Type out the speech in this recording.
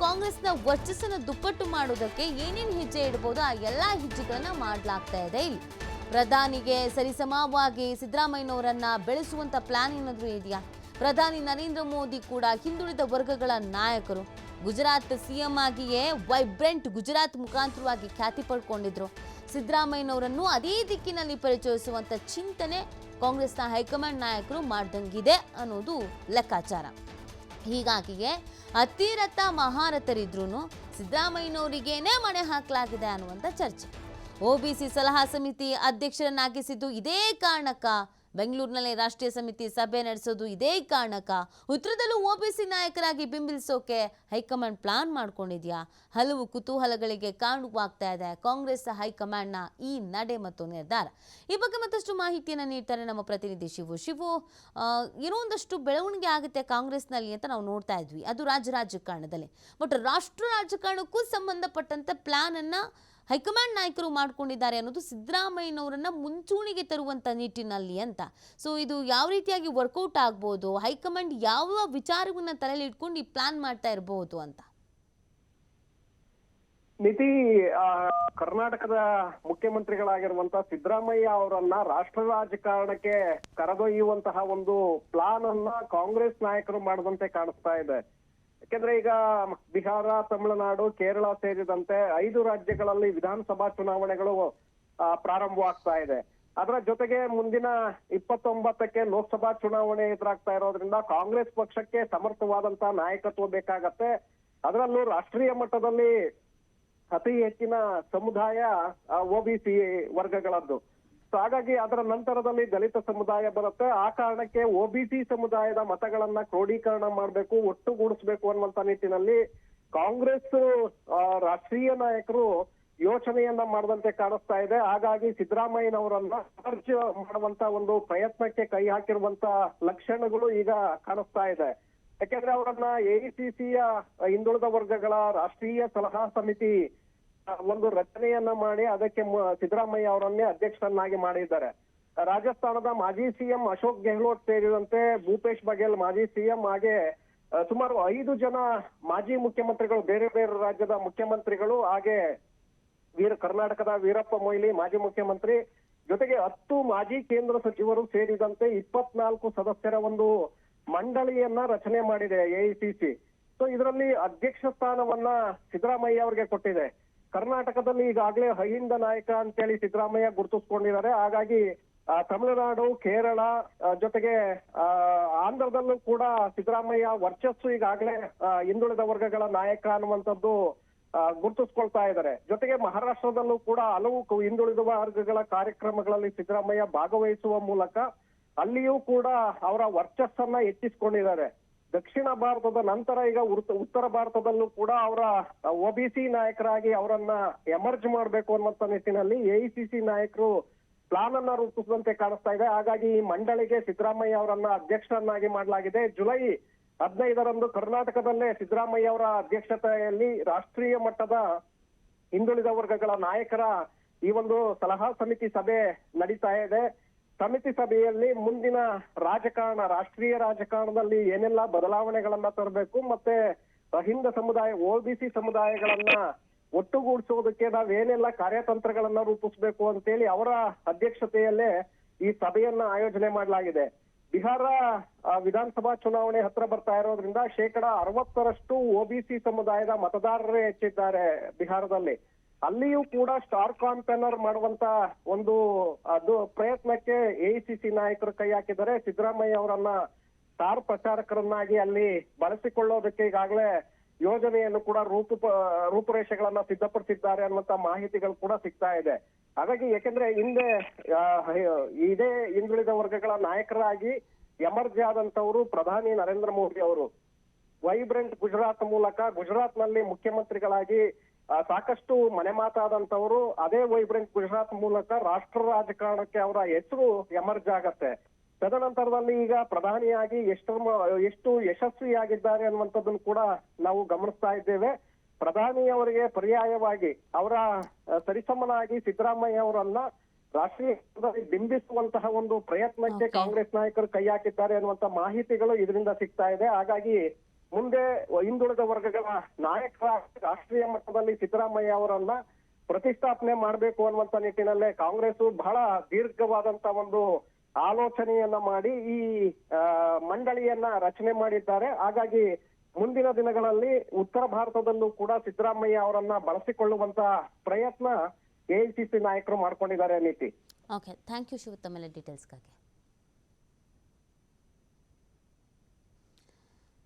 ಕಾಂಗ್ರೆಸ್ನ ವರ್ಚಸ್ಸನ್ನು ದುಪ್ಪಟ್ಟು ಮಾಡೋದಕ್ಕೆ ಏನೇನು ಹೆಜ್ಜೆ ಇಡಬಹುದು ಆ ಎಲ್ಲಾ ಹೆಜ್ಜೆಗಳನ್ನ ಮಾಡಲಾಗ್ತಾ ಇದೆ ಇಲ್ಲಿ. ಪ್ರಧಾನಿಗೆ ಸರಿಸಮವಾಗಿ ಸಿದ್ದರಾಮಯ್ಯನವರನ್ನ ಬೆಳೆಸುವಂತ ಪ್ಲಾನ್ ಏನಾದರೂ ಇದೆಯಾ? ಪ್ರಧಾನಿ ನರೇಂದ್ರ ಮೋದಿ ಕೂಡ ಹಿಂದುಳಿದ ವರ್ಗಗಳ ನಾಯಕರು. ಗುಜರಾತ್ ಸಿಎಂ ಆಗಿಯೇ ವೈಬ್ರೆಂಟ್ ಗುಜರಾತ್ ಮುಖಾಂತರವಾಗಿ ಖ್ಯಾತಿ ಪಡ್ಕೊಂಡಿದ್ರು. ಸಿದ್ದರಾಮಯ್ಯನವರನ್ನು ಅದೇ ದಿಕ್ಕಿನಲ್ಲಿ ಪರಿಚಯಿಸುವಂತ ಚಿಂತನೆ ಕಾಂಗ್ರೆಸ್ನ ಹೈಕಮಾಂಡ್ ನಾಯಕರು ಮಾಡ್ದಂಗಿದೆ ಅನ್ನೋದು ಲೆಕ್ಕಾಚಾರ. ಹೀಗಾಗಿಯೇ ಅತಿರಥ ಮಹಾರಥರಿದ್ರೂ ಸಿದ್ದರಾಮಯ್ಯನವರಿಗೇನೆ ಮಣೆ ಹಾಕಲಾಗಿದೆ ಅನ್ನುವಂಥ ಚರ್ಚೆ. ಸಿ ಸಲಹಾ ಸಮಿತಿ ಅಧ್ಯಕ್ಷರನ್ನಾಗಿಸಿದ್ದು ಇದೇ ಕಾರಣಕ್ಕ ಬೆಂಗಳೂರಿನಲ್ಲಿ ರಾಷ್ಟ್ರೀಯ ಸಮಿತಿ ಸಭೆ ನಡೆಸೋದು ಇದೇ ಕಾರಣಕ್ಕ. ಉತ್ತರದಲ್ಲೂ ಒಬಿಸಿ ನಾಯಕರಾಗಿ ಬಿಂಬಿಸೋಕೆ ಹೈಕಮಾಂಡ್ ಪ್ಲಾನ್ ಮಾಡ್ಕೊಂಡಿದ್ಯಾ? ಹಲವು ಕುತೂಹಲಗಳಿಗೆ ಕಾರಣವಾಗ್ತಾ ಇದೆ. ಕಾಂಗ್ರೆಸ್ ಹೈಕಮಾಂಡ್ನ ಈ ನಡೆ ಮತ್ತು ನಿರ್ಧಾರ. ಈ ಬಗ್ಗೆ ಮತ್ತಷ್ಟು ಮಾಹಿತಿಯನ್ನು ನೀಡ್ತಾರೆ ನಮ್ಮ ಪ್ರತಿನಿಧಿ ಶಿವು. ಶಿವು ಏನೋ ಒಂದಷ್ಟು ಬೆಳವಣಿಗೆ ಆಗುತ್ತೆ ಕಾಂಗ್ರೆಸ್ನಲ್ಲಿ ಅಂತ ನಾವು ನೋಡ್ತಾ ಇದ್ವಿ. ಅದು ರಾಜ್ಯ ರಾಜಕಾರಣದಲ್ಲಿ. ಬಟ್ ರಾಷ್ಟ್ರ ರಾಜಕಾರಣಕ್ಕೂ ಸಂಬಂಧಪಟ್ಟಂತ ಪ್ಲಾನ್ ಅನ್ನ ಹೈಕಮಾಂಡ್ ನಾಯಕರು ಮಾಡ್ಕೊಂಡಿದ್ದಾರೆ ಅನ್ನೋದು ಸಿದ್ದರಾಮಯ್ಯನವರನ್ನ ಮುಂಚೂಣಿಗೆ ತರುವಂತ ನಿಟ್ಟಿನಲ್ಲಿ ಅಂತ. ಸೊ ಇದು ಯಾವ ರೀತಿಯಾಗಿ ವರ್ಕೌಟ್ ಆಗ್ಬೋದು? ಹೈಕಮಾಂಡ್ ಯಾವ ವಿಚಾರವನ್ನ ತಲೆಯಲ್ಲಿ ಇಟ್ಕೊಂಡು ಈ ಪ್ಲಾನ್ ಮಾಡ್ತಾ ಇರಬಹುದು ಅಂತ? ನಿತಿ ಕರ್ನಾಟಕದ ಮುಖ್ಯಮಂತ್ರಿಗಳಾಗಿರುವಂತಹ ಸಿದ್ದರಾಮಯ್ಯ ಅವರನ್ನ ರಾಷ್ಟ್ರ ರಾಜಕಾರಣಕ್ಕೆ ಕರೆದೊಯ್ಯುವಂತಹ ಒಂದು ಪ್ಲಾನ್ ಅನ್ನ ಕಾಂಗ್ರೆಸ್ ನಾಯಕರು ಮಾಡದಂತೆ ಕಾಣಿಸ್ತಾ ಇದೆ. ಯಾಕೆಂದ್ರೆ ಈಗ ಬಿಹಾರ, ತಮಿಳುನಾಡು, ಕೇರಳ ಸೇರಿದಂತೆ ಐದು ರಾಜ್ಯಗಳಲ್ಲಿ ವಿಧಾನಸಭಾ ಚುನಾವಣೆಗಳು ಪ್ರಾರಂಭವಾಗ್ತಾ ಇದೆ. ಅದರ ಜೊತೆಗೆ ಮುಂದಿನ ಇಪ್ಪತ್ತೊಂಬತ್ತಕ್ಕೆ ಲೋಕಸಭಾ ಚುನಾವಣೆ ಎದುರಾಗ್ತಾ ಇರೋದ್ರಿಂದ ಕಾಂಗ್ರೆಸ್ ಪಕ್ಷಕ್ಕೆ ಸಮರ್ಥವಾದಂತ ನಾಯಕತ್ವ ಬೇಕಾಗತ್ತೆ. ಅದರಲ್ಲೂ ರಾಷ್ಟ್ರೀಯ ಮಟ್ಟದಲ್ಲಿ ಅತಿ ಹೆಚ್ಚಿನ ಸಮುದಾಯ ಒಬಿಸಿ ವರ್ಗಗಳದ್ದು. ಹಾಗಾಗಿ ಅದರ ನಂತರದಲ್ಲಿ ದಲಿತ ಸಮುದಾಯ ಬರುತ್ತೆ. ಆ ಕಾರಣಕ್ಕೆ ಒಬಿಸಿ ಸಮುದಾಯದ ಮತಗಳನ್ನ ಕ್ರೋಢೀಕರಣ ಮಾಡಬೇಕು, ಒಟ್ಟುಗೂಡಿಸ್ಬೇಕು ಅನ್ನುವಂತ ನಿಟ್ಟಿನಲ್ಲಿ ಕಾಂಗ್ರೆಸ್ ರಾಷ್ಟ್ರೀಯ ನಾಯಕರು ಯೋಚನೆಯನ್ನ ಮಾಡದಂತೆ ಕಾಣಿಸ್ತಾ ಇದೆ. ಹಾಗಾಗಿ ಸಿದ್ದರಾಮಯ್ಯನವರನ್ನ ಅರ್ಜ್ ಮಾಡುವಂತ ಒಂದು ಪ್ರಯತ್ನಕ್ಕೆ ಕೈ ಹಾಕಿರುವಂತ ಲಕ್ಷಣಗಳು ಈಗ ಕಾಣಿಸ್ತಾ ಇದೆ. ಯಾಕೆಂದ್ರೆ ಅವರನ್ನ ಎಐಸಿಸಿಯ ಹಿಂದುಳಿದ ವರ್ಗಗಳ ರಾಷ್ಟ್ರೀಯ ಸಲಹಾ ಸಮಿತಿ ಒಂದು ರಚನೆಯನ್ನ ಮಾಡಿ ಅದಕ್ಕೆ ಸಿದ್ದರಾಮಯ್ಯ ಅವರನ್ನೇ ಅಧ್ಯಕ್ಷರನ್ನಾಗಿ ಮಾಡಿದ್ದಾರೆ. ರಾಜಸ್ಥಾನದ ಮಾಜಿ ಸಿಎಂ ಅಶೋಕ್ ಗೆಹ್ಲೋಟ್ ಸೇರಿದಂತೆ ಭೂಪೇಶ್ ಬಘೇಲ್ ಮಾಜಿ ಸಿಎಂ ಹಾಗೆ ಸುಮಾರು ಐದು ಜನ ಮಾಜಿ ಮುಖ್ಯಮಂತ್ರಿಗಳು, ಬೇರೆ ಬೇರೆ ರಾಜ್ಯದ ಮುಖ್ಯಮಂತ್ರಿಗಳು ಹಾಗೆ ವೀರ, ಕರ್ನಾಟಕದ ವೀರಪ್ಪ ಮೊಯ್ಲಿ ಮಾಜಿ ಮುಖ್ಯಮಂತ್ರಿ, ಜೊತೆಗೆ ಹತ್ತು ಮಾಜಿ ಕೇಂದ್ರ ಸಚಿವರು ಸೇರಿದಂತೆ ಇಪ್ಪತ್ನಾಲ್ಕು ಸದಸ್ಯರ ಒಂದು ಮಂಡಳಿಯನ್ನ ರಚನೆ ಮಾಡಿದೆ ಎಐಸಿಸಿ ಸೊ ಇದರಲ್ಲಿ ಅಧ್ಯಕ್ಷ ಸ್ಥಾನವನ್ನ ಸಿದ್ದರಾಮಯ್ಯ ಅವರಿಗೆ ಕೊಟ್ಟಿದೆ. ಕರ್ನಾಟಕದಲ್ಲಿ ಈಗಾಗಲೇ ಅಹಿಂದ ನಾಯಕ ಅಂತೇಳಿ ಸಿದ್ದರಾಮಯ್ಯ ಗುರುತಿಸ್ಕೊಂಡಿದ್ದಾರೆ. ಹಾಗಾಗಿ ತಮಿಳುನಾಡು, ಕೇರಳ ಜೊತೆಗೆ ಆಂಧ್ರದಲ್ಲೂ ಕೂಡ ಸಿದ್ದರಾಮಯ್ಯ ವರ್ಚಸ್ಸು ಈಗಾಗಲೇ ಹಿಂದುಳಿದ ವರ್ಗಗಳ ನಾಯಕ ಅನ್ನುವಂಥದ್ದು ಗುರುತಿಸ್ಕೊಳ್ತಾ ಇದ್ದಾರೆ. ಜೊತೆಗೆ ಮಹಾರಾಷ್ಟ್ರದಲ್ಲೂ ಕೂಡ ಹಲವು ಹಿಂದುಳಿದ ವರ್ಗಗಳ ಕಾರ್ಯಕ್ರಮಗಳಲ್ಲಿ ಸಿದ್ದರಾಮಯ್ಯ ಭಾಗವಹಿಸುವ ಮೂಲಕ ಅಲ್ಲಿಯೂ ಕೂಡ ಅವರ ವರ್ಚಸ್ಸನ್ನ ಹೆಚ್ಚಿಸ್ಕೊಂಡಿದ್ದಾರೆ. ದಕ್ಷಿಣ ಭಾರತದ ನಂತರ ಈಗ ಉತ್ತರ ಭಾರತದಲ್ಲೂ ಕೂಡ ಅವರ ಒಬಿಸಿ ನಾಯಕರಾಗಿ ಅವರನ್ನ ಎಮರ್ಜ್ ಮಾಡಬೇಕು ಅನ್ನುವಂತ ನಿಟ್ಟಿನಲ್ಲಿ ಎಐಸಿಸಿ ನಾಯಕರು ಪ್ಲಾನ್ ಅನ್ನ ರೂಪಿಸಿದಂತೆ ಕಾಣಿಸ್ತಾ ಇದೆ. ಹಾಗಾಗಿ ಈ ಮಂಡಳಿಗೆ ಸಿದ್ದರಾಮಯ್ಯ ಅವರನ್ನ ಅಧ್ಯಕ್ಷರನ್ನಾಗಿ ಮಾಡಲಾಗಿದೆ. ಜುಲೈ ಹದಿನೈದರಂದು ಕರ್ನಾಟಕದಲ್ಲೇ ಸಿದ್ದರಾಮಯ್ಯ ಅವರ ಅಧ್ಯಕ್ಷತೆಯಲ್ಲಿ ರಾಷ್ಟ್ರೀಯ ಮಟ್ಟದ ಹಿಂದುಳಿದ ವರ್ಗಗಳ ನಾಯಕರ ಈ ಒಂದು ಸಲಹಾ ಸಮಿತಿ ಸಭೆ ನಡೀತಾ ಇದೆ. ಸಮಿತಿ ಸಭೆಯಲ್ಲಿ ಮುಂದಿನ ರಾಜಕಾರಣ, ರಾಷ್ಟ್ರೀಯ ರಾಜಕಾರಣದಲ್ಲಿ ಏನೆಲ್ಲ ಬದಲಾವಣೆಗಳನ್ನ ತರಬೇಕು ಮತ್ತೆ ಅಹಿಂದ ಸಮುದಾಯ ಒಬಿಸಿ ಸಮುದಾಯಗಳನ್ನ ಒಟ್ಟುಗೂಡಿಸೋದಕ್ಕೆ ನಾವೇನೆಲ್ಲ ಕಾರ್ಯತಂತ್ರಗಳನ್ನ ರೂಪಿಸಬೇಕು ಅಂತೇಳಿ ಅವರ ಅಧ್ಯಕ್ಷತೆಯಲ್ಲೇ ಈ ಸಭೆಯನ್ನ ಆಯೋಜನೆ ಮಾಡಲಾಗಿದೆ. ಬಿಹಾರ ವಿಧಾನಸಭಾ ಚುನಾವಣೆ ಹತ್ರ ಬರ್ತಾ ಇರೋದ್ರಿಂದ ಶೇಕಡ ಅರವತ್ತರಷ್ಟು ಒಬಿಸಿ ಸಮುದಾಯದ ಮತದಾರರೇ ಹೆಚ್ಚಿದ್ದಾರೆ ಬಿಹಾರದಲ್ಲಿ. ಅಲ್ಲಿಯೂ ಕೂಡ ಸ್ಟಾರ್ ಕಾಂಪೇನರ್ ಮಾಡುವಂತ ಒಂದು, ಅದು ಪ್ರಯತ್ನಕ್ಕೆ ಎಐಸಿಸಿ ನಾಯಕರು ಕೈ ಹಾಕಿದ್ದಾರೆ. ಸಿದ್ದರಾಮಯ್ಯ ಅವರನ್ನ ಸ್ಟಾರ್ ಪ್ರಚಾರಕರನ್ನಾಗಿ ಅಲ್ಲಿ ಬಳಸಿಕೊಳ್ಳೋದಕ್ಕೆ ಈಗಾಗಲೇ ಯೋಜನೆಯನ್ನು ಕೂಡ ರೂಪ, ರೂಪುರೇಷೆಗಳನ್ನ ಸಿದ್ಧಪಡಿಸಿದ್ದಾರೆ ಅನ್ನುವಂತ ಮಾಹಿತಿಗಳು ಕೂಡ ಸಿಗ್ತಾ ಇದೆ. ಹಾಗಾಗಿ ಯಾಕೆಂದ್ರೆ ಹಿಂದೆ ಇದೇ ಹಿಂದುಳಿದ ವರ್ಗಗಳ ನಾಯಕರಾಗಿ ಎಮರ್ಜ್ ಆದಂತವರು ಪ್ರಧಾನಿ ನರೇಂದ್ರ ಮೋದಿ ಅವರು. ವೈಬ್ರೆಂಟ್ ಗುಜರಾತ್ ಮೂಲಕ ಗುಜರಾತ್ನಲ್ಲಿ ಮುಖ್ಯಮಂತ್ರಿಗಳಾಗಿ ಸಾಕಷ್ಟು ಮನೆ ಮಾತಾದಂತವರು ಅದೇ ವೈಬ್ರೆಂಟ್ ಗುಜರಾತ್ ಮೂಲಕ ರಾಷ್ಟ್ರ ರಾಜಕಾರಣಕ್ಕೆ ಅವರ ಹೆಸರು ಎಮರ್ಜ್ ಆಗತ್ತೆ. ತದನಂತರದಲ್ಲಿ ಈಗ ಪ್ರಧಾನಿಯಾಗಿ ಎಷ್ಟು ಎಷ್ಟು ಯಶಸ್ವಿಯಾಗಿದ್ದಾರೆ ಅನ್ನುವಂಥದ್ದನ್ನು ಕೂಡ ನಾವು ಗಮನಿಸ್ತಾ ಇದ್ದೇವೆ. ಪ್ರಧಾನಿ ಅವರಿಗೆ ಪರ್ಯಾಯವಾಗಿ ಅವರ ಸರಿಸಮನಾಗಿ ಸಿದ್ದರಾಮಯ್ಯ ಅವರನ್ನ ರಾಷ್ಟ್ರೀಯ ಬಿಂಬಿಸುವಂತಹ ಒಂದು ಪ್ರಯತ್ನಕ್ಕೆ ಕಾಂಗ್ರೆಸ್ ನಾಯಕರು ಕೈ ಹಾಕಿದ್ದಾರೆ ಅನ್ನುವಂತ ಮಾಹಿತಿಗಳು ಇದರಿಂದ ಸಿಗ್ತಾ ಇದೆ. ಹಾಗಾಗಿ ಮುಂದೆ ಹಿಂದುಳಿದ ವರ್ಗಗಳ ನಾಯಕರ ರಾಷ್ಟ್ರೀಯ ಮಟ್ಟದಲ್ಲಿ ಸಿದ್ದರಾಮಯ್ಯ ಅವರನ್ನ ಪ್ರತಿಷ್ಠಾಪನೆ ಮಾಡಬೇಕು ಅನ್ನುವಂತ ನಿಟ್ಟಿನಲ್ಲೇ ಕಾಂಗ್ರೆಸ್ ಬಹಳ ದೀರ್ಘವಾದಂತ ಒಂದು ಆಲೋಚನೆಯನ್ನ ಮಾಡಿ ಈ ಮಂಡಳಿಯನ್ನ ರಚನೆ ಮಾಡಿದ್ದಾರೆ. ಹಾಗಾಗಿ ಮುಂದಿನ ದಿನಗಳಲ್ಲಿ ಉತ್ತರ ಭಾರತದಲ್ಲೂ ಕೂಡ ಸಿದ್ದರಾಮಯ್ಯ ಅವರನ್ನ ಬಳಸಿಕೊಳ್ಳುವಂತ ಪ್ರಯತ್ನ ಎಐಸಿಸಿ ನಾಯಕರು ಮಾಡ್ಕೊಂಡಿದ್ದಾರೆ ನೀತಿ ಓಕೆ ಥ್ಯಾಂಕ್ ಯು ಡೀಟೇಲ್ಸ್ಗಾಗಿ